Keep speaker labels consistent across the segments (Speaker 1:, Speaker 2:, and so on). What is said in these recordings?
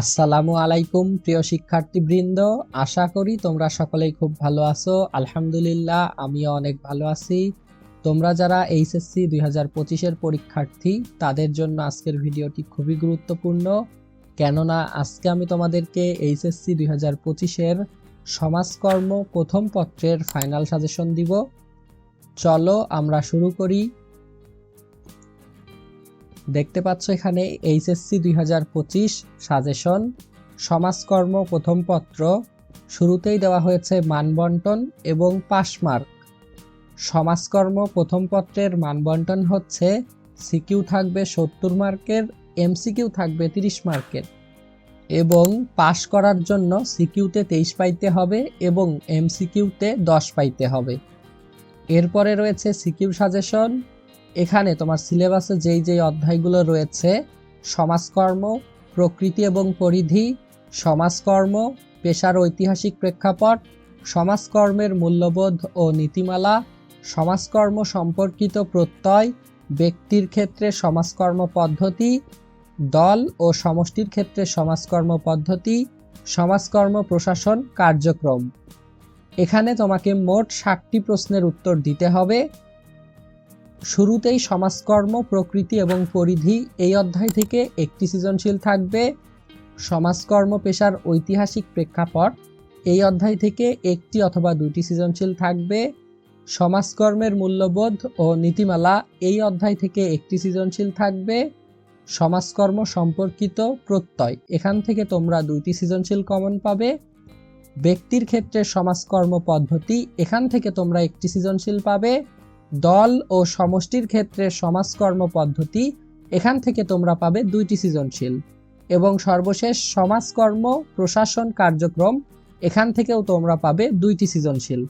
Speaker 1: আসসালামু আলাইকুম, প্রিয় শিক্ষার্থীবৃন্দ। আশা করি তোমরা সকলেই খুব ভালো আছো। আলহামদুলিল্লাহ, আমিও অনেক ভালো আছি। তোমরা যারা এইচএসসি দুই হাজার পঁচিশের পরীক্ষার্থী, তাদের জন্য আজকের ভিডিওটি খুবই গুরুত্বপূর্ণ। কেননা, আজকে আমি তোমাদেরকে এইচএসসি দুই হাজার পঁচিশের সমাজকর্ম প্রথম পত্রের ফাইনাল সাজেশন দিব। চলো আমরা শুরু করি। দেখতে পাচ্ছ এখানে এইচএসসি দুই হাজার পঁচিশ সাজেশন, সমাজকর্ম প্রথম পত্র, শুরুতেই দেওয়া হয়েছে মানবন্টন এবং পাস মার্ক সমাজকর্ম প্রথম পত্রের মানবন্টন হচ্ছে সিকিউ থাকবে সত্তর মার্কের, এমসিকিউ থাকবে তিরিশ মার্কের। এবং পাশ করার জন্য সিকিউতে তেইশ পাইতে হবে এবং এমসিকিউতে দশ পাইতে হবে। এরপরে রয়েছে সিকিউ সাজেশন এখানে তোমার সিলেবাসে যেই যেই অধ্যায়গুলো রয়েছে, সমাজকর্ম, প্রকৃতি এবং পরিধি, সমাজকর্ম, পেশার ঐতিহাসিক প্রেক্ষাপট, সমাজকর্মের মূল্যবোধ ও নীতিমালা, সমাজকর্ম সম্পর্কিত প্রত্যয়, ব্যক্তির ক্ষেত্রে সমাজকর্ম পদ্ধতি, দল ও সমষ্টির ক্ষেত্রে সমাজকর্ম পদ্ধতি, সমাজকর্ম প্রশাসন কার্যক্রম। এখানে তোমাকে মোট ষাটটি প্রশ্নের উত্তর দিতে হবে। শুরুতেই সমাজকর্ম, প্রকৃতি এবং পরিধি এই অধ্যায় থেকে একটি সৃজনশীল থাকবে। সমাজকর্ম পেশার ঐতিহাসিক প্রেক্ষাপট এই অধ্যায় থেকে একটি অথবা দুটি সৃজনশীল থাকবে। সমাজকর্মের মূল্যবোধ ও নীতিমালা এই অধ্যায় থেকে একটি সৃজনশীল থাকবে। সমাজকর্ম সম্পর্কিত প্রত্যয়, এখান থেকে তোমরা দুইটি সৃজনশীল কমন পাবে। ব্যক্তির ক্ষেত্রে সমাজকর্ম পদ্ধতি, এখান থেকে তোমরা একটি সৃজনশীল পাবে। দল ও সমষ্টির ক্ষেত্রে সমাজকর্ম পদ্ধতি, এখান থেকে তোমরা পাবে দুইটি সৃজনশীল। এবং সর্বশেষ সমাজকর্ম প্রশাসন কার্যক্রম, এখান থেকেও তোমরা পাবে দুইটি সৃজনশীল।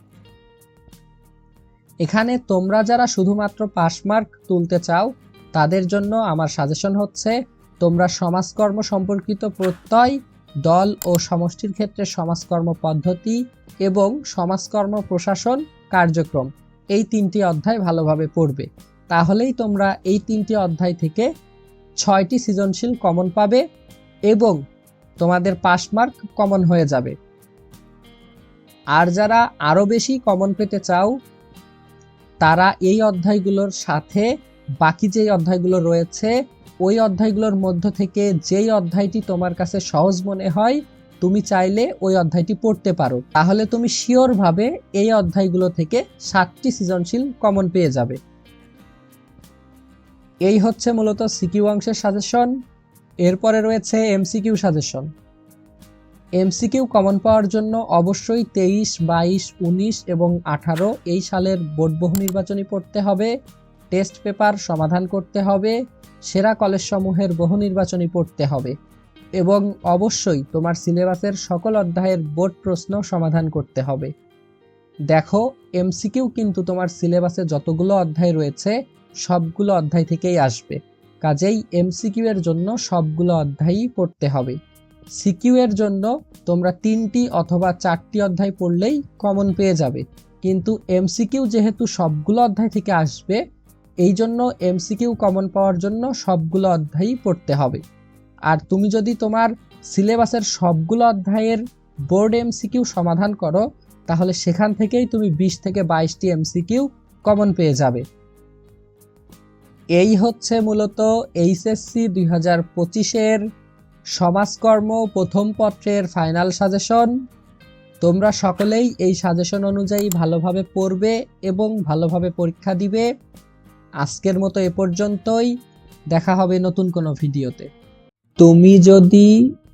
Speaker 1: এখানে তোমরা যারা শুধুমাত্র পাস মার্ক তুলতে চাও, তাদের জন্য আমার সাজেশন হচ্ছে, তোমরা সমাজকর্ম সম্পর্কিত প্রত্যয়, দল ও সমষ্টির ক্ষেত্রে সমাজকর্ম পদ্ধতি এবং সমাজকর্ম প্রশাসন কার্যক্রম। এই তিনটি অধ্যায় ভালোভাবে পড়বে। তাহলেই তোমরা এই তিনটি অধ্যায় থেকে ছয়টি সৃজনশীল কমন পাবে এবং তোমাদের পাস মার্ক কমন হয়ে যাবে। আর যারা আরও বেশি কমন পেতে চাও, তারা এই অধ্যায়গুলোর সাথে বাকি যেই অধ্যায়গুলো রয়েছে, ওই অধ্যায়গুলোর মধ্য থেকে যেই অধ্যায়টি তোমার কাছে সহজ মনে হয় তুমি চাইলে ওই অধ্যায়টি পড়তে পারো। তাহলে তুমি শিওরভাবে এই অধ্যায়গুলো থেকে সাতটি সৃজনশীল কমন পেয়ে যাবে। এই হচ্ছে মূলত সিকিউ অংশের সাজেশন এরপরে রয়েছে এমসিকিউ সাজেশন এমসিকিউ কমন পাওয়ার জন্য অবশ্যই তেইশ, বাইশ, উনিশ এবং আঠারো এই সালের বোর্ড বহু নির্বাচনী পড়তে হবে। টেস্ট পেপার সমাধান করতে হবে। সেরা কলেজসমূহের বহু নির্বাচনী পড়তে হবে। এবং অবশ্যই তোমার সিলেবাসের সকল অধ্যায়ের বোর্ড প্রশ্ন সমাধান করতে হবে। দেখো, এমসিকিউ কিন্তু তোমার সিলেবাসে যতগুলো অধ্যায় রয়েছে, সবগুলো অধ্যায় থেকেই আসবে। কাজেই এমসিকিউ এর জন্য সবগুলো অধ্যায়ই পড়তে হবে। সিকিউ এর জন্য তোমরা তিনটি অথবা চারটি অধ্যায় পড়লেই কমন পেয়ে যাবে। কিন্তু এমসিকিউ যেহেতু সবগুলো অধ্যায় থেকে আসবে এই জন্য এমসিকিউ কমন পাওয়ার জন্য সবগুলো অধ্যায়ই পড়তে হবে। আর তুমি যদি তোমার সিলেবাসের সবগুলো অধ্যায়ের বোর্ড এমসিকিউ সমাধান করো, তাহলে সেখান থেকেই তুমি বিশ থেকে বাইশটি এমসিকিউ কমন পেয়ে যাবে। এই হচ্ছে মূলত এইচএসসি দুই হাজার পঁচিশের সমাজকর্ম প্রথম পত্রের ফাইনাল সাজেশন তোমরা সকলেই এই সাজেশন অনুযায়ী ভালোভাবে পড়বে এবং ভালোভাবে পরীক্ষা দিবে। আজকের মতো এ পর্যন্তই। দেখা হবে নতুন কোনো ভিডিওতে। তুমি যদি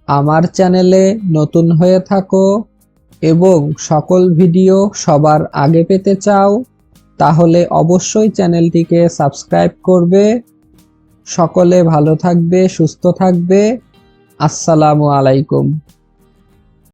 Speaker 1: আমার চ্যানেলে নতুন হয়ে থাকো এবং সকল ভিডিও সবার আগে পেতে চাও, তাহলে অবশ্যই চ্যানেলটিকে সাবস্ক্রাইব করবে। সকলে ভালো থাকবে, সুস্থ থাকবে। আসসালামু আলাইকুম।